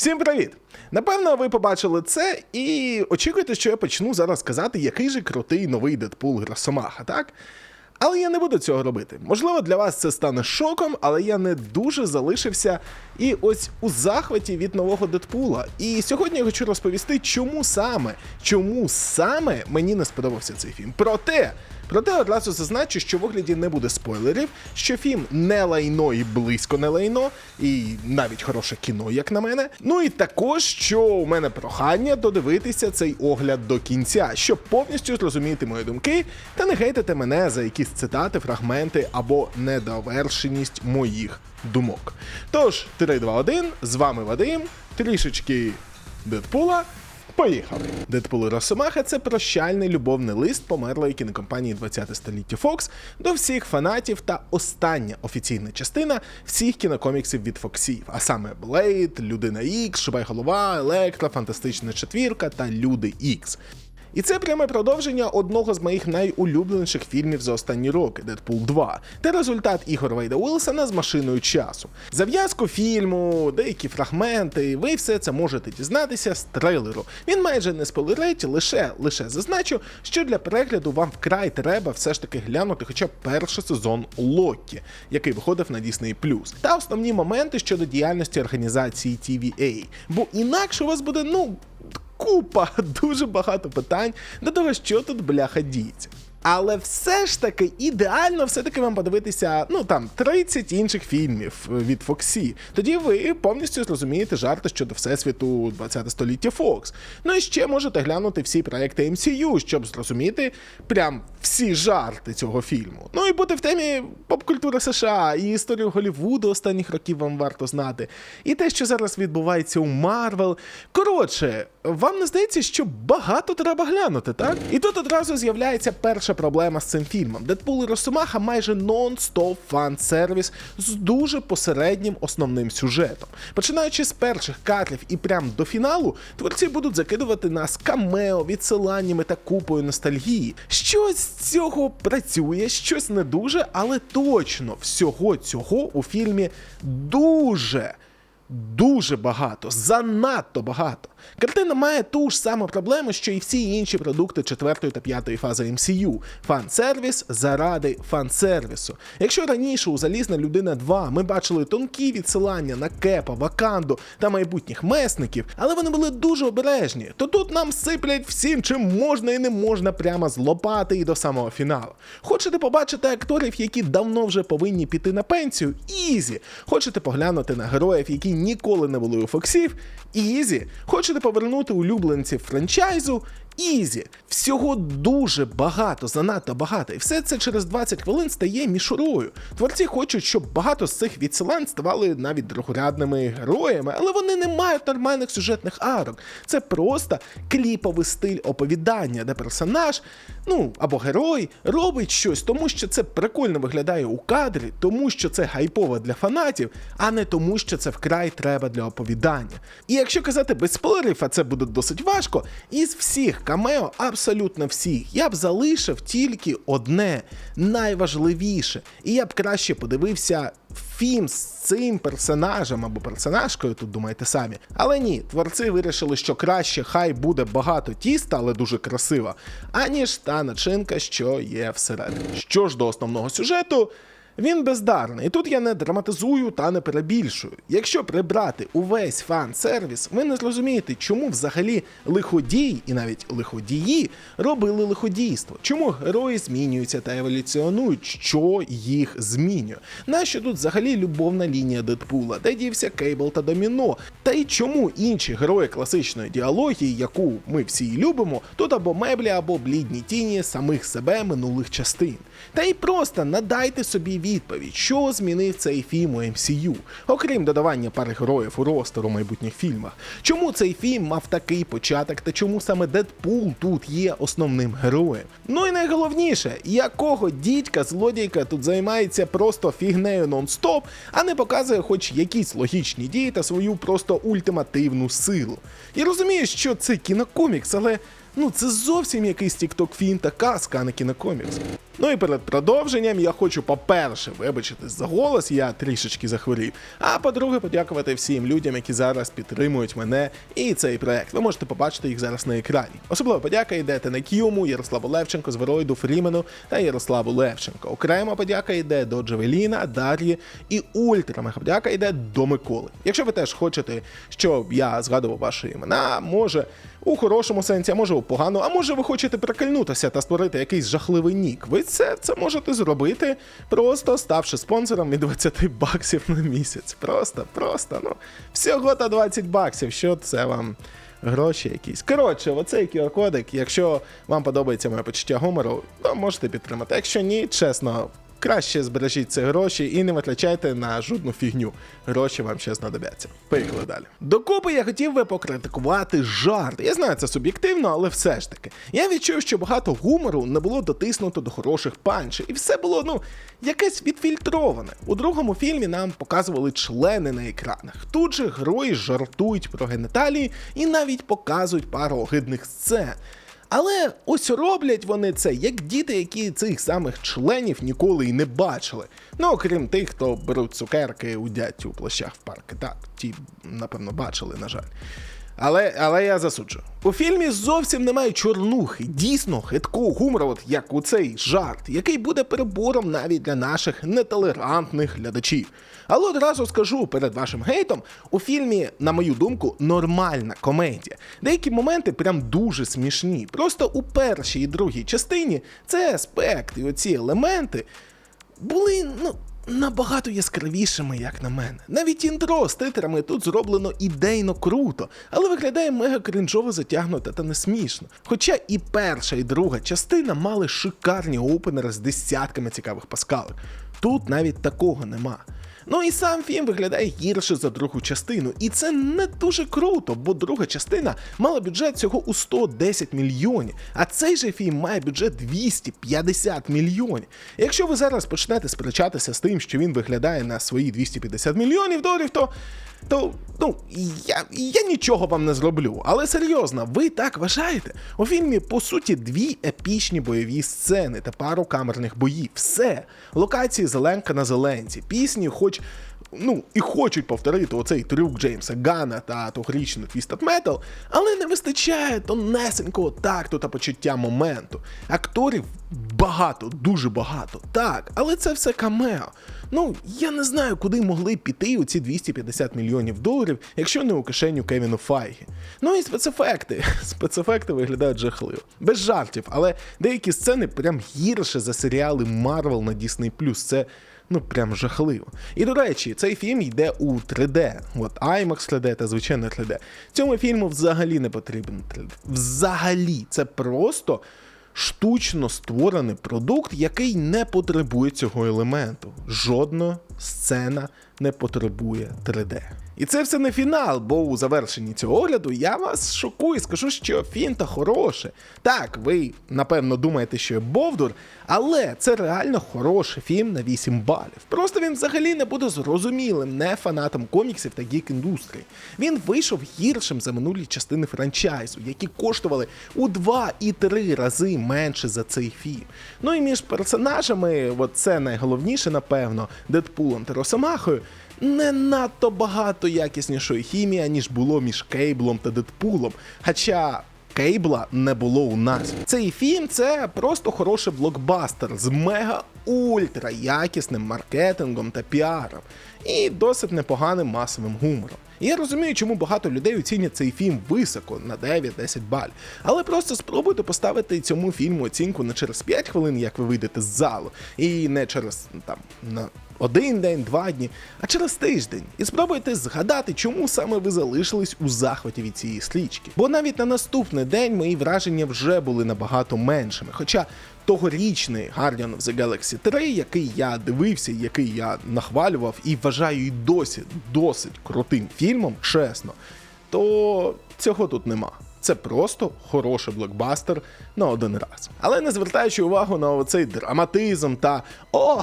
Всім привіт! Напевно, ви побачили це і очікуєте, що я почну зараз казати, який же крутий новий Дедпул Росомаха, так? Але я не буду цього робити. Можливо, для вас це стане шоком, але я не дуже залишився і ось у захваті від нового Дедпула. І сьогодні я хочу розповісти, чому саме, чому саме мені не сподобався цей фільм. Проте. Проте одразу зазначу, що в огляді не буде спойлерів, що фільм не лайно і близько не лайно, і навіть хороше кіно, як на мене. Ну і також, що у мене прохання додивитися цей огляд до кінця, щоб повністю зрозуміти мої думки та не гейтити мене за якісь цитати, фрагменти або недовершеність моїх думок. Тож, 3, 2, 1, з вами Вадим, трішечки Дедпула. Поїхали. Дедпул і Росомаха це прощальний любовний лист померлої кінокомпанії 20 століття Fox до всіх фанатів та остання офіційна частина всіх кінокоміксів від Фоксів, а саме Блейд, Людина Ікс, Шубай Голова, Електра, Фантастична Четвірка та Люди Ікс. І це пряме продовження одного з моїх найулюбленіших фільмів за останні роки Дедпул 2 та результат ігор Вейда Уилсона з машиною часу. Зав'язку фільму, деякі фрагменти, ви все це можете дізнатися з трейлеру. Він майже не спойлерить, лише лише зазначу, що для перегляду вам вкрай треба все ж таки глянути хоча б перший сезон Локі, який виходив на Disney+. Та основні моменти щодо діяльності організації TVA. Бо інакше у вас буде, ну купа, дуже багато питань до того, що тут бляха діється. Але все ж таки ідеально все-таки вам подивитися, ну там 30 інших фільмів від Фоксі. Тоді ви повністю зрозумієте жарти щодо всесвіту 20 століття Fox. Ну і ще можете глянути всі проекти MCU, щоб зрозуміти прям всі жарти цього фільму. Ну і бути в темі поп-культури США і історію Голлівуду останніх років вам варто знати. І те, що зараз відбувається у Марвел. Коротше, вам не здається, що багато треба глянути, так? І тут одразу з'являється перша проблема з цим фільмом. Дедпул і Росомаха майже нон-стоп фан-сервіс з дуже посереднім основним сюжетом. Починаючи з перших кадрів і прям до фіналу, творці будуть закидувати нас камео, відсиланнями та купою ностальгії. Щось з цього працює, щось не дуже, але точно всього цього у фільмі дуже. Дуже багато, занадто багато. Картина має ту ж саму проблему, що і всі інші продукти четвертої та п'ятої фази MCU. Фан-сервіс заради фан-сервісу. Якщо раніше у Залізна людина 2 ми бачили тонкі відсилання на Кепа, Ваканду та майбутніх месників, але вони були дуже обережні, то тут нам сиплять всім, чим можна і не можна прямо з лопати і до самого фіналу. Хочете побачити акторів, які давно вже повинні піти на пенсію? Ізі. Хочете поглянути на героїв, які ніколи не були у Фоксів? Ізі. Хочете повернути улюбленців франчайзу? Ізі. Всього дуже багато, занадто багато. І все це через 20 хвилин стає мішурою. Творці хочуть, щоб багато з цих відсилань ставали навіть другорядними героями, але вони не мають нормальних сюжетних арок. Це просто кліповий стиль оповідання, де персонаж, ну або герой, робить щось, тому що це прикольно виглядає у кадрі, тому що це гайпово для фанатів, а не тому, що це вкрай треба для оповідання. І якщо казати без спойлерів, а це буде досить важко, із всіх камео, абсолютно всіх, я б залишив тільки одне найважливіше, і я б краще подивився фільм з цим персонажем або персонажкою, тут думаєте самі. Але ні, творці вирішили, що краще хай буде багато тіста, але дуже красиво, аніж та начинка, що є всередині. Що ж до основного сюжету. Він бездарний, і тут я не драматизую та не перебільшую. Якщо прибрати увесь фан-сервіс, ви не зрозумієте, чому взагалі лиходій і навіть лиходії робили лиходійство, чому герої змінюються та еволюціонують, що їх змінює. Нащо тут взагалі любовна лінія Дедпула, де дівся Кейбл та Доміно? Та й чому інші герої класичної діалогії, яку ми всі любимо, тут або меблі, або блідні тіні самих себе минулих частин. Та й просто надайте собі відповідь, що змінив цей фільм у MCU, окрім додавання пари героїв у ростер у майбутніх фільмах. Чому цей фільм мав такий початок та чому саме Дедпул тут є основним героєм? Ну і найголовніше, якого дідька злодійка тут займається просто фігнею нон-стоп, а не показує хоч якісь логічні дії та свою просто ультимативну силу. Я розумію, що це кінокомікс, але. Ну, це зовсім якийсь тікток фільм та казка, а не кінокомікс. Ну і перед продовженням я хочу, по-перше, вибачитись за голос, я трішечки захворів. А по-друге, подякувати всім людям, які зараз підтримують мене і цей проект. Ви можете побачити їх зараз на екрані. Особливо подяка йде Тенекюму, Ярославу Левченко, Звероїду Фрімену та Ярославу Левченко. Окрема подяка йде до Джавеліна, Дар'ї і Ультра. Подяка йде до Миколи. Якщо ви теж хочете, щоб я згадував ваші імена, може у хорошому сенсі, а може у поганому, а може ви хочете прикольнутися та створити якийсь жахливий нік. Ви це, це можете зробити, просто ставши спонсором від 20 баксів на місяць. Просто, просто, ну, всього та 20 баксів. Що це вам? Гроші якісь. Коротше, оцей QR-кодик, якщо вам подобається моє почуття гумору, то можете підтримати. Якщо ні, чесно, краще збережіть ці гроші і не витрачайте на жодну фігню. Гроші вам ще знадобляться. Поїхали далі. Докупи я хотів би покритикувати жарт. Я знаю, це суб'єктивно, але все ж таки. Я відчув, що багато гумору не було дотиснуто до хороших панчів, і все було, ну, якесь відфільтроване. У другому фільмі нам показували члени на екранах. Тут же герої жартують про геніталії і навіть показують пару огидних сцен. Але ось роблять вони це як діти, які цих самих членів ніколи й не бачили. Ну, окрім тих, хто беруть цукерки у дядь у площах в парк. Так, ті, напевно, бачили, на жаль. Але, але я засуджу. У фільмі зовсім немає чорнухи, дійсно хиткого гумору, от як у цей жарт, який буде перебором навіть для наших нетолерантних глядачів. Але одразу скажу перед вашим гейтом, у фільмі, на мою думку, нормальна комедія. Деякі моменти прям дуже смішні. Просто у першій і другій частині цей аспект і оці елементи були, ну. Набагато яскравішими, як на мене. Навіть інтро з титрами тут зроблено ідейно круто, але виглядає мега крінжово затягнуто та не смішно. Хоча і перша, і друга частина мали шикарні опенери з десятками цікавих паскалок. Тут навіть такого нема. Ну і сам фільм виглядає гірше за другу частину, і це не дуже круто, бо друга частина мала бюджет всього у 110 мільйонів, а цей же фільм має бюджет 250 мільйонів. Якщо ви зараз почнете сперечатися з тим, що він виглядає на свої 250 мільйонів доларів, то. То ну я я нічого вам не зроблю. Але серйозно, ви так вважаєте? У фільмі по суті дві епічні бойові сцени та пару камерних боїв. Все. Локації зеленка на зеленці, пісні, хоч. Ну, і хочуть повторити оцей трюк Джеймса Гана та тогорічний Twisted Metal, але не вистачає тонесенького такту та почуття моменту. Акторів багато, дуже багато, так, але це все камео. Ну, я не знаю, куди могли піти оці 250 мільйонів доларів, якщо не у кишеню Кевіну Файгі. Ну і спецефекти. Спецефекти виглядають жахливо. Без жартів, але деякі сцени прям гірше за серіали Марвел на Disney+. Це ну прям жахливо. І до речі, цей фільм йде у 3D. От IMAX 3D та звичайно 3D. Цьому фільму взагалі не потрібен 3D. Взагалі, це просто. Штучно створений продукт, який не потребує цього елементу. Жодна сцена не потребує 3D. І це все не фінал, бо у завершенні цього огляду я вас шокую і скажу, що фінта хороше. Так, ви напевно думаєте, що я Бовдур, але це реально хороший фільм на 8 балів. Просто він взагалі не буде зрозумілим не фанатам коміксів та гік індустрії. Він вийшов гіршим за минулі частини франчайзу, які коштували у 2 і 3 рази менше за цей фільм. Ну і між персонажами, от це найголовніше, напевно, Дедпулом та Росомахою не надто багато якіснішої хімії, ніж було між Кейблом та Дедпулом. Хоча. Кейбла не було у нас. Цей фільм це просто хороший блокбастер з мега ультра якісним маркетингом та піаром і досить непоганим масовим гумором. І я розумію, чому багато людей оцінять цей фільм високо на 9-10 баль. Але просто спробуйте поставити цьому фільму оцінку не через 5 хвилин, як ви вийдете з залу, і не через там на один день, два дні, а через тиждень. І спробуйте згадати, чому саме ви залишились у захваті від цієї стрічки. Бо навіть на наступний день мої враження вже були набагато меншими. Хоча тогорічний Guardian of the Galaxy 3, який я дивився, який я нахвалював і вважаю і досі досить крутим фільмом, чесно, то цього тут нема. Це просто хороший блокбастер на один раз. Але не звертаючи увагу на оцей драматизм та о,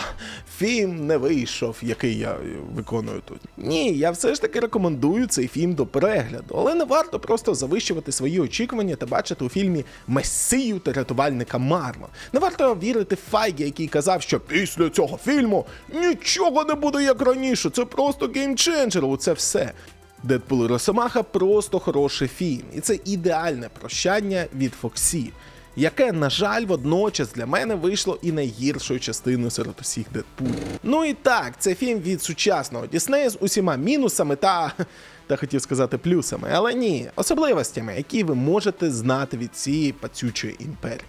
фільм не вийшов, який я виконую тут. Ні, я все ж таки рекомендую цей фільм до перегляду, але не варто просто завищувати свої очікування та бачити у фільмі месію та рятувальника Марла. Не варто вірити Файгі, який казав, що після цього фільму нічого не буде як раніше. Це просто геймченджер. Оце все. Дедпул і Росомаха просто хороший фільм, і це ідеальне прощання від Фоксі, яке, на жаль, водночас для мене вийшло і найгіршою частиною серед усіх Дедпулів. Ну і так, це фільм від сучасного Діснея з усіма мінусами та. Та хотів сказати плюсами, але ні, особливостями, які ви можете знати від цієї пацючої імперії.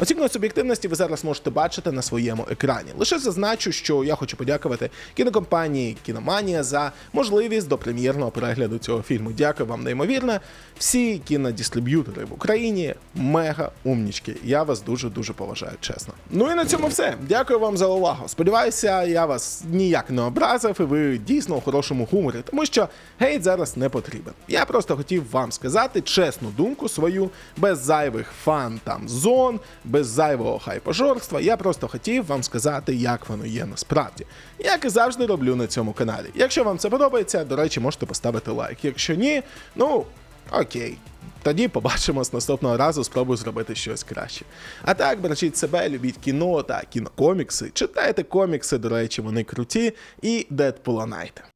Оцінку суб'єктивності ви зараз можете бачити на своєму екрані. Лише зазначу, що я хочу подякувати кінокомпанії Кіноманія за можливість до прем'єрного перегляду цього фільму. Дякую вам неймовірно. Всі кінодистриб'ютори в Україні мега умнічки. Я вас дуже дуже поважаю, чесно. Ну і на цьому все. Дякую вам за увагу. Сподіваюся, я вас ніяк не образив, і ви дійсно у хорошому гуморі, тому що гейт зараз не потрібен. Я просто хотів вам сказати чесну думку свою, без зайвих фан там зон, без зайвого хайпожорства. Я просто хотів вам сказати, як воно є насправді. Як і завжди роблю на цьому каналі. Якщо вам це подобається, до речі, можете поставити лайк. Якщо ні, ну окей. Тоді побачимось наступного разу, спробую зробити щось краще. А так, бережіть себе, любіть кіно та кінокомікси, читайте комікси, до речі, вони круті, і Дедпула Найт.